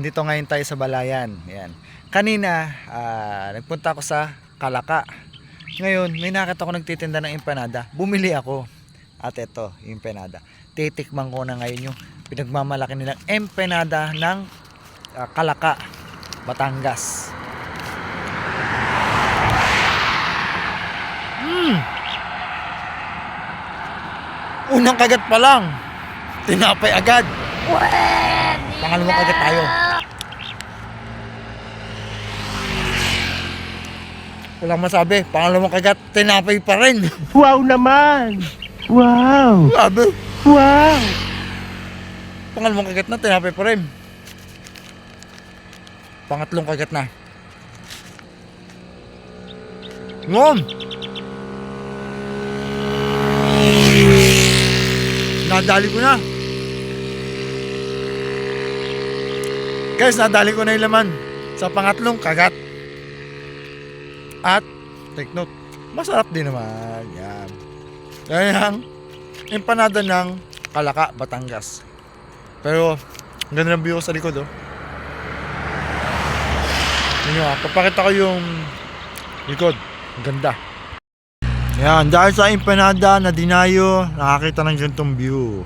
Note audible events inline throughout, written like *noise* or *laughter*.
Dito ngayon tayo sa Balayan. Ayan. Kanina, ah, nagpunta ako sa Kalaka. Ngayon, may nakita ko nagtitinda ng empanada. Bumili ako. At ito, yung empanada. Titikman ko na ngayon yung pinagmamalaki nilang empanada ng ah, Kalaka, Batangas. Mm. Unang kagat pa lang. Tinapay agad. Pangalawang kagat tayo. Walang masabi. Pangalawang kagat, tinapay pa rin. *laughs* Wow naman! Wow! Sabi, Wow! pangalawang kagat na, tinapay pa rin. Pangatlong kagat na. Ngom! Nadali ko na. Guys, nadali ko na yung laman sa pangatlong kagat. At, take note, masarap din naman. Yan. Yan ang empanada ng Kalaka, Batangas. Pero, ganda ng view sa likod, oh. Yun nga, papakita ko yung likod. Ganda. Yan, dahil sa empanada na dinayo, nakakita ng ganitong view.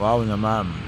Wow naman.